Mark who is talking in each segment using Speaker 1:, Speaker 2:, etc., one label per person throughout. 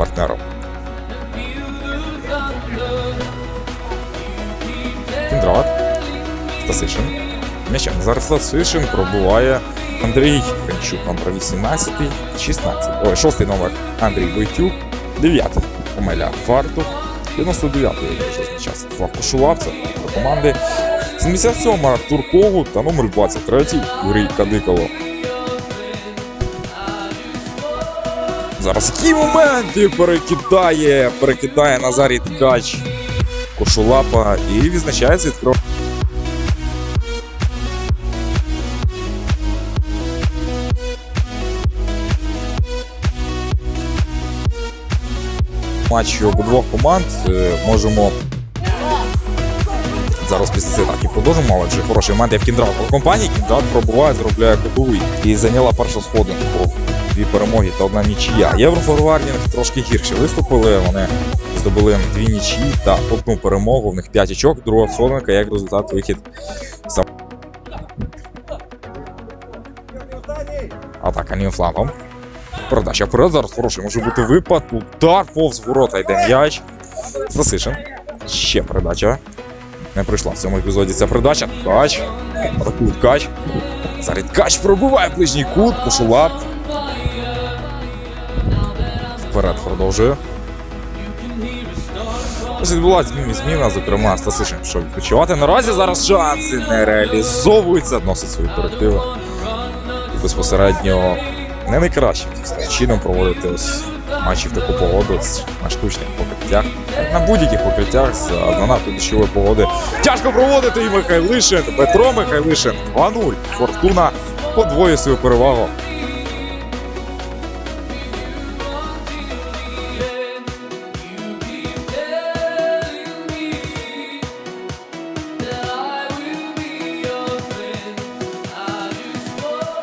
Speaker 1: партнером. Кіндрат. Стасишин. М'ячем. Зараз Стасишин пробуває Андрій Пенчук, номер 18, 16. Ой, 6 номер Андрій Войтюк, 9 Омеля Фартух, 99-й, якщо зазначався, Славко Шулавця до команди. 77 Артур Когут та номер 23 Юрій Кадикало. Зараз який момент і перекидає, перекидає Назарій Ткач Кошулапа і відзначається відкро. Матчі обидвох команд е, можемо зараз після цієї атаки продовжимо, але вже хороший момент є в Кіндрат. Компанії Кіндрат пробуває, заробляє кутовий і зайняла першу сходинку. Дві перемоги та одна нічия. Єврофорвардінг трошки гірше виступили. Вони здобули дві нічії та одну перемогу. В них 5 очок, друга сходинка, як результат вихід сам. Атака лівим флангом. Передача вперед зараз хороший може бути випад. Удар повз ворота йде м'яч. Стасишин. Ще передача. Не прийшла в цьому епізоді ця передача. Ткач. Рахує Ткач. Зараз Ткач пробиває ближній кут. Кошулап. Вперед продовжує. Відбулася зміна, зокрема, Стасишин пішов відпочивати. Наразі зараз шанси не реалізовуються, носить свої корективи. І безпосередньо не найкращим чином проводити ось матчі в таку погоду на штучних покриттях. На будь-яких покриттях з занадто дощової погоди. Тяжко проводити і Михайлишин, Петро Михайлишин 2-0. Фортуна подвоює свою перевагу.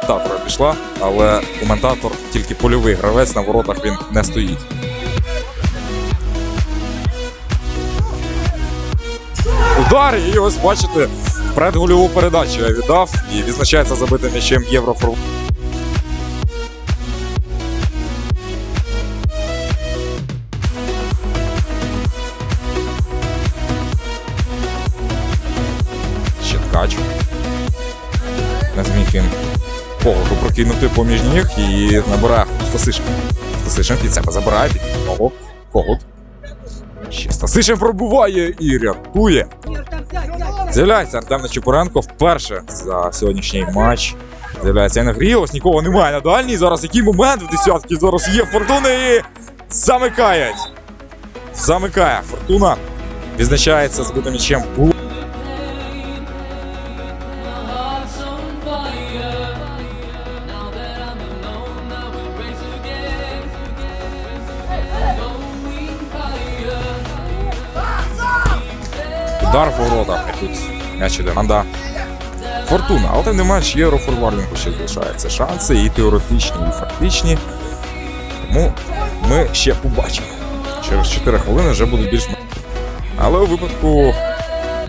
Speaker 1: Коментатора пішла, але коментатор тільки польовий гравець на воротах він не стоїть. Удар, і ось бачите, предгольову передачу я віддав і відзначається забитим м'ячем Єврофор. Ще ткач. Не зміг він погоду прокинути поміж ніг і набирає Стасишин. Стасишин під себе забирає під ногу. Когут. Ще Стасишин пробуває і рятує. З'являється Артем Нечупоренко вперше за сьогоднішній матч. З'являється Енгріос, нікого немає на дальній. Зараз який момент в десятки зараз є Фортуна і замикають. Замикає Фортуна. Відзначається збитим м'ячем. Удар в воротах. Тут м'яч іде. Манда. Фортуна, але тим не менш єврофорвардингу ще залишаються шанси, і теоретичні, і фактичні. Тому ми ще побачимо. Через 4 хвилини вже будуть більш. Але у випадку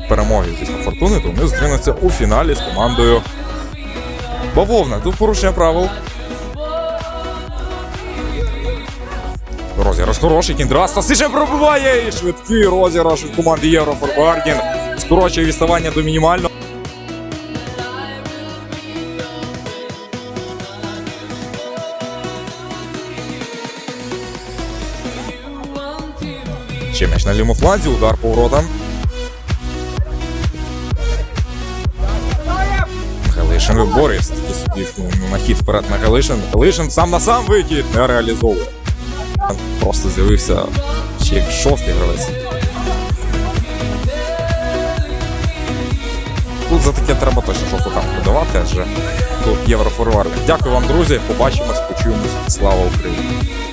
Speaker 1: перемоги звісно, фортуни, то вони зустрінуться у фіналі з командою Бавовна. Тут порушення правил. Розіграш хороший, Кіндрас Стасишин пробиває і швидкий розіграш від команди Єврофорвардінг. Скорочує відставання до мінімального. Ще м'яч на лівому фланзі, удар по воротам. Михайлишин ну, на хід вперед Михайлишин. Михайлишин сам на сам вихід не реалізовує. Просто з'явився ще як шостий гравець. Тут за таке треба точно шосту там подавати, адже тут єврофорварди. Дякую вам, друзі. Побачимось, почуємось. Слава Україні!